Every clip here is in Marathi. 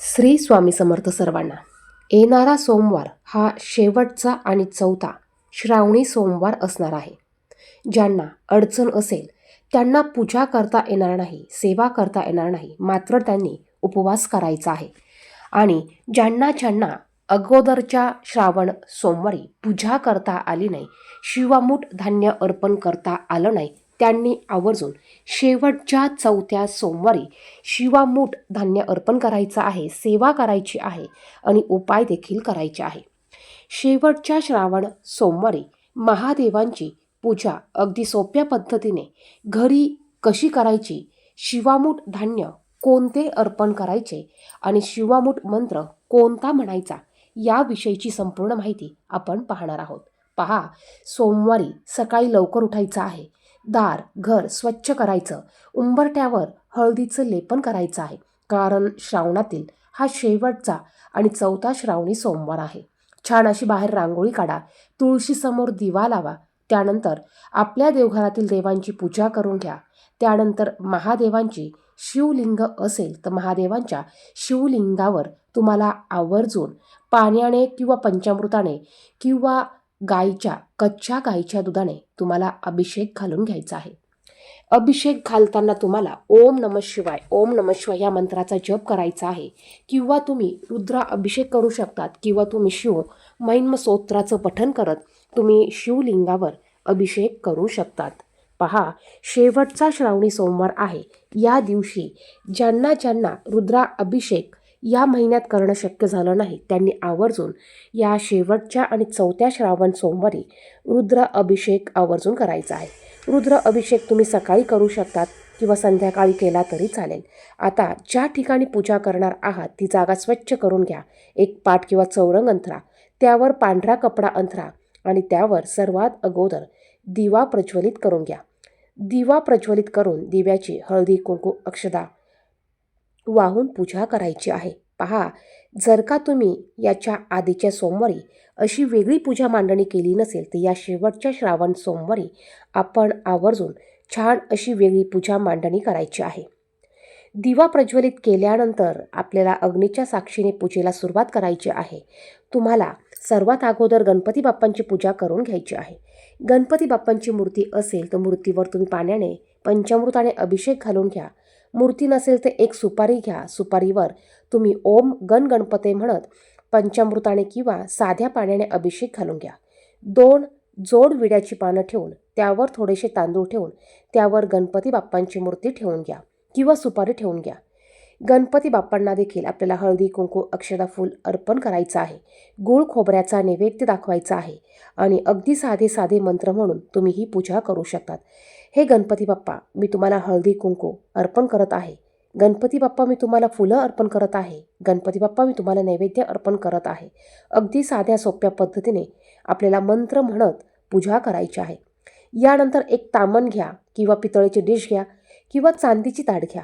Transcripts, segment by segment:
श्री स्वामी समर्थ सर्वांना. येणारा सोमवार हा शेवटचा आणि चौथा श्रावणी सोमवार असणार आहे. ज्यांना अडचण असेल त्यांना पूजा करता येणार नाही सेवा करता येणार नाही मात्र त्यांनी उपवास करायचा आहे. आणि ज्यांना ज्यांना अगोदरच्या श्रावण सोमवारी पूजा करता आली नाही शिवामूठ धान्य अर्पण करता आलं नाही त्यांनी आवर्जून शेवटच्या चौथ्या सोमवारी शिवामूठ धान्य अर्पण करायचं आहे सेवा करायची आहे आणि उपाय देखील करायचे आहे. शेवटच्या श्रावण सोमवारी महादेवांची पूजा अगदी सोप्या पद्धतीने घरी कशी करायची? शिवामूठ धान्य कोणते अर्पण करायचे आणि शिवामूठ मंत्र कोणता म्हणायचा याविषयीची संपूर्ण माहिती आपण पाहणार आहोत. पहा सोमवारी सकाळी लवकर उठायचं आहे. दार घर स्वच्छ करायचं. उंबरट्यावर हळदीचं लेपन करायचं आहे. कारण श्रावणातील हा शेवटचा आणि चौथा श्रावणी सोमवार आहे. छान अशी बाहेर रांगोळी काढा. तुळशीसमोर दिवा लावा. त्यानंतर आपल्या देवघरातील देवांची पूजा करून घ्या. त्यानंतर महादेवांची शिवलिंग असेल तर महादेवांच्या शिवलिंगावर तुम्हाला आवर्जून पाण्याने किंवा पंचामृताने किंवा गाईच्या कच्च्या गाईच्या दुधाने तुम्हाला अभिषेक घालून घ्यायचा आहे. अभिषेक घालताना तुम्हाला ओम नम शिवाय ओम नम शिवाय या मंत्राचा जप करायचा आहे. किंवा तुम्ही रुद्रा अभिषेक करू शकतात किंवा तुम्ही शिव महिम स्तोत्राचं पठन करत तुम्ही शिवलिंगावर अभिषेक करू शकतात. पहा शेवटचा श्रावणी सोमवार आहे. या दिवशी ज्यांना ज्यांना रुद्रा अभिषेक या महिन्यात करणं शक्य झालं नाही. त्यांनी आवर्जून या शेवटच्या आणि चौथ्या श्रावण सोमवारी रुद्र अभिषेक आवर्जून करायचा आहे. रुद्र अभिषेक तुम्ही सकाळी करू शकतात किंवा संध्याकाळी केला तरी चालेल. आता ज्या ठिकाणी पूजा करणार आहात ती जागा स्वच्छ करून घ्या. एक पाट किंवा चौरंग अंथरा त्यावर पांढरा कपडा अंथरा आणि त्यावर सर्वात अगोदर दिवा प्रज्वलित करून घ्या. दिवा प्रज्वलित करून दिव्याची हळदी कुंकू अक्षदा वाहून पूजा करायची आहे. पहा जर का तुम्ही याच्या आधीच्या सोमवारी अशी वेगळी पूजा मांडणी केली नसेल तर या शेवटच्या श्रावण सोमवारी आपण आवर्जून छान अशी वेगळी पूजा मांडणी करायची आहे. दिवा प्रज्वलित केल्यानंतर आपल्याला अग्नीच्या साक्षीने पूजेला सुरुवात करायची आहे. तुम्हाला सर्वात अगोदर गणपती बाप्पांची पूजा करून घ्यायची आहे. गणपती बाप्पांची मूर्ती असेल तर मूर्तीवर तुम्ही पाण्याने पंचामृताने अभिषेक घालून घ्या. मूर्ती नसेल तर एक सुपारी घ्या. सुपारीवर तुम्ही ओम गण गणपते म्हणत पंचामृताने किंवा साध्या पाण्याने अभिषेक घालून घ्या. दोन जोड विड्याची पानं ठेवून त्यावर थोडेसे तांदूळ ठेवून त्यावर गणपती बाप्पांची मूर्ती ठेवून घ्या किंवा सुपारी ठेवून घ्या. गणपती बाप्पांना देखील आपल्याला हळदी कुंकू अक्षदा फूल अर्पण करायचं आहे. गुळ खोबऱ्याचा नैवेद्य दाखवायचा आहे आणि अगदी साधे साधे मंत्र म्हणून तुम्ही ही पूजा करू शकतात. हे गणपती बाप्पा मी तुम्हाला हळदी कुंकू अर्पण करत आहे. गणपती बाप्पा मी तुम्हाला फुलं अर्पण करत आहे. गणपती बाप्पा मी तुम्हाला नैवेद्य अर्पण करत आहे. अगदी साध्या सोप्या पद्धतीने आपल्याला मंत्र म्हणत पूजा करायची आहे. यानंतर एक तामण घ्या किंवा पितळेची डिश घ्या किंवा चांदीची ताट घ्या.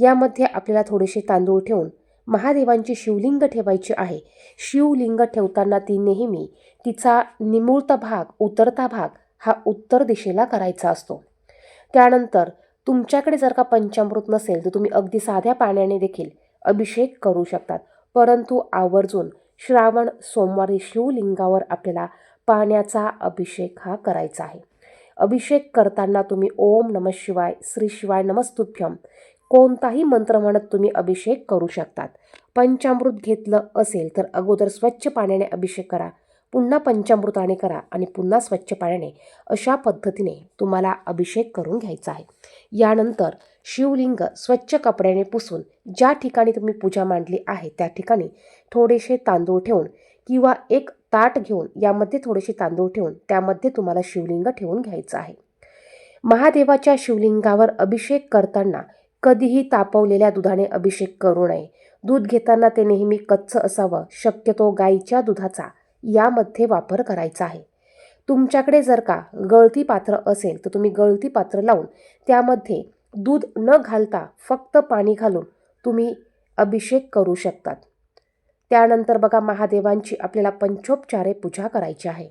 यामध्ये आपल्याला थोडेसे तांदूळ ठेवून महादेवांची शिवलिंग ठेवायची आहे. शिवलिंग ठेवताना ती नेहमी तिचा निमुळता भाग उतरता भाग हा उत्तर दिशेला करायचा असतो. त्यानंतर तुमच्याकडे जर का पंचामृत नसेल तर तुम्ही अगदी साध्या पाण्याने देखील अभिषेक करू शकतात. परंतु आवर्जून श्रावण सोमवारी शिवलिंगावर आपल्याला पाण्याचा अभिषेक हा करायचा आहे. अभिषेक करताना तुम्ही ओम नम शिवाय श्री शिवाय नमस्तुभ्यम कोणताही मंत्र म्हणत तुम्ही अभिषेक करू शकतात. पंचामृत घेतलं असेल तर अगोदर स्वच्छ पाण्याने अभिषेक करा. पुन्हा पंचामृताने करा आणि पुन्हा स्वच्छ पाण्याने अशा पद्धतीने तुम्हाला अभिषेक करून घ्यायचा आहे. यानंतर शिवलिंग स्वच्छ कपड्याने पुसून ज्या ठिकाणी तुम्ही पूजा मांडली आहे त्या ठिकाणी थोडेसे तांदूळ ठेवून किंवा एक ताट घेऊन यामध्ये थोडेसे तांदूळ ठेवून त्यामध्ये तुम्हाला शिवलिंग ठेवून घ्यायचं आहे. महादेवाच्या शिवलिंगावर अभिषेक करताना कधीही तापवलेल्या दुधाने अभिषेक करू नये. दूध घेताना ते नेहमी कच्चं असावं शक्यतो गाईच्या दुधाचा. यामध्ये वापर करायचा आहे. तुमच्याकडे जर का गळती पात्र असेल तर तुम्ही गळती पात्र लावून त्यामध्ये दूध न घालता फक्त पाणी घालून तुम्ही अभिषेक करू शकतात. त्यानंतर बघा महादेवांची आपल्याला पंचोपचारे पूजा करायची आहे.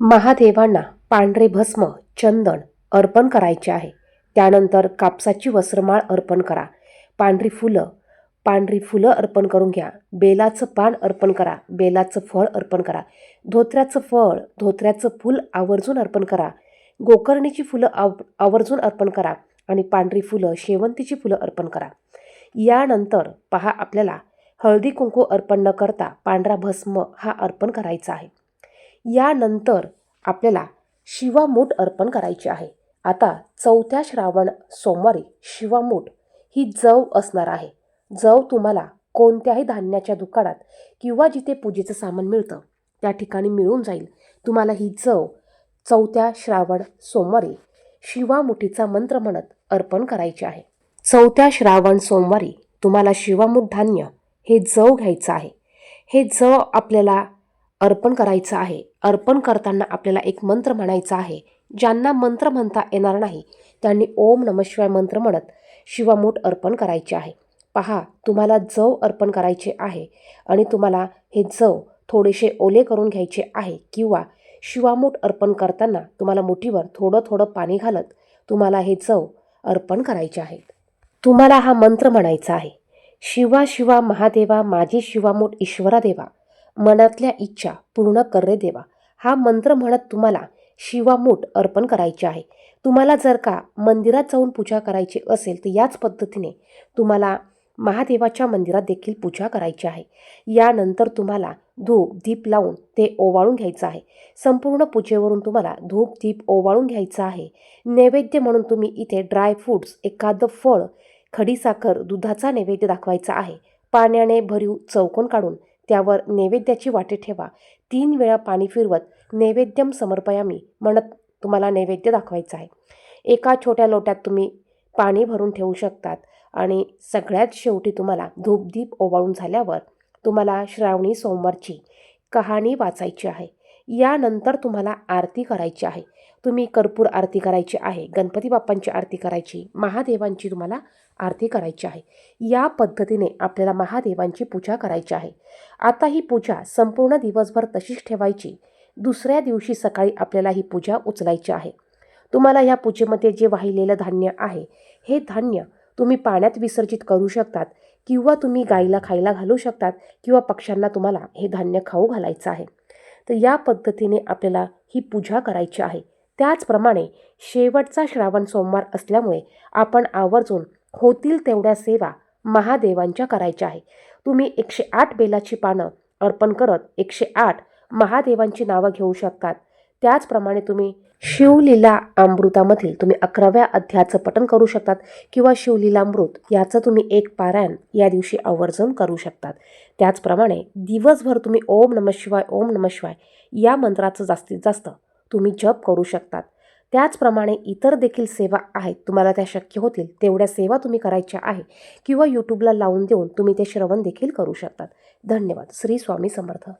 महादेवांना पांढरे भस्म चंदन अर्पण करायचे आहे. त्यानंतर कापसाची वस्त्रमाळ अर्पण करा. पांढरी फुलं. पांढरी फुलं अर्पण करून घ्या. बेलाचं पान अर्पण करा. बेलाचं फळ अर्पण करा. धोत्र्याचं फळ धोत्र्याचं फूल आवर्जून अर्पण करा. गोकर्णीची फुलं आव आवर्जून अर्पण करा आणि पांढरी फुलं शेवंतीची फुलं अर्पण करा. यानंतर पहा आपल्याला हळदी कुंकू अर्पण न करता पांढरा भस्म हा अर्पण करायचा आहे. यानंतर आपल्याला शिवामूठ अर्पण करायची आहे. आता चौथ्या श्रावण सोमवारी शिवामूठ ही जव असणार आहे. जव तुम्हाला कोणत्याही धान्याच्या दुकानात किंवा जिथे पूजेचं सामान मिळतं त्या ठिकाणी मिळून जाईल. तुम्हाला ही जव चौथ्या श्रावण सोमवारी शिवामुठीचा मंत्र म्हणत अर्पण करायची आहे. चौथ्या श्रावण सोमवारी तुम्हाला शिवामुठ धान्य हे जव घ्यायचं आहे. हे जव आपल्याला अर्पण करायचं आहे. अर्पण करताना आपल्याला एक मंत्र म्हणायचा आहे. ज्यांना मंत्र म्हणता येणार नाही त्यांनी ओम नमशिवाय मंत्र म्हणत शिवामूठ अर्पण करायचे आहे. पहा तुम्हाला जव अर्पण करायचे आहे आणि तुम्हाला हे जव थोडेसे ओले करून घ्यायचे आहे किंवा शिवामूठ अर्पण करताना तुम्हाला मुठीवर थोडं थोडं पाणी घालत तुम्हाला हे जव अर्पण करायचे आहेत. तुम्हाला हा मंत्र म्हणायचा आहे शिवा शिवा महादेवा माझी शिवामूठ ईश्वरा देवा मनातल्या इच्छा पूर्ण कर रे देवा. हा मंत्र म्हणत तुम्हाला शिवामूठ अर्पण करायची आहे. तुम्हाला जर का मंदिरात जाऊन पूजा करायची असेल तर याच पद्धतीने तुम्हाला महादेवाच्या मंदिरात देखील पूजा करायची आहे. यानंतर तुम्हाला धूप दीप लावून ते ओवाळून घ्यायचं आहे. संपूर्ण पूजेवरून तुम्हाला धूप दीप ओवाळून घ्यायचं आहे. नैवेद्य म्हणून तुम्ही इथे ड्रायफ्रूट्स एखादं फळ खडीसाखर दुधाचा नैवेद्य दाखवायचा आहे. पाण्याने भरीव चौकोन काढून त्यावर नैवेद्याची वाटे ठेवा. तीन वेळा पाणी फिरवत नैवेद्यम समर्पयामी म्हणत तुम्हाला नैवेद्य दाखवायचं आहे. एका छोट्या लोट्यात तुम्ही पाणी भरून ठेवू शकतात आणि सगळ्यात शेवटी तुम्हाला धूपदीप ओवाळून झाल्यावर तुम्हाला श्रावणी सोमवारची कहाणी वाचायची आहे. यानंतर तुम्हाला आरती करायची आहे. तुम्ही कर्पूर आरती करायची आहे. गणपती बाप्पांची आरती करायची महादेवांची तुम्हाला आरती करायची आहे. या पद्धतीने आपल्याला महादेवांची पूजा करायची आहे. आता ही पूजा संपूर्ण दिवसभर तशीच ठेवायची. दुसऱ्या दिवशी सकाळी आपल्याला ही पूजा उचलायची आहे. तुम्हाला ह्या पूजेमध्ये जे वाहिलेलं धान्य आहे हे धान्य तुम्ही पाण्यात विसर्जित करू शकतात किंवा तुम्ही गाईला खायला घालू शकतात किंवा पक्ष्यांना तुम्हाला हे धान्य खाऊ घालायचं आहे. तर या पद्धतीने आपल्याला ही पूजा करायची आहे. त्याचप्रमाणे शेवटचा श्रावण सोमवार असल्यामुळे आपण आवर्जून होतील तेवढ्या सेवा महादेवांच्या करायच्या आहे. तुम्ही एकशे आठ बेलाची पानं अर्पण करत एकशे आठ महादेवांची नावं घेऊ शकतात. त्याचप्रमाणे तुम्ही शिवलीला अमृतामधील तुम्ही अकराव्या अध्यायाचं पठण करू शकतात किंवा शिवलीलामृत याचं तुम्ही एक पारायण या दिवशी आवर्जून करू शकतात. त्याचप्रमाणे दिवसभर तुम्ही ओम नम शिवाय ओम नम शिवाय या मंत्राचं जास्तीत जास्त तुम्ही जप करू शकतात. त्याचप्रमाणे इतर देखील सेवा आहेत. तुम्हाला त्या शक्य होतील. तेवढ्या सेवा तुम्ही करायच्या आहे. किंवा यूट्यूबला लावून देऊन तुम्ही ते श्रवण देखील करू शकतात. धन्यवाद. श्री स्वामी समर्थ.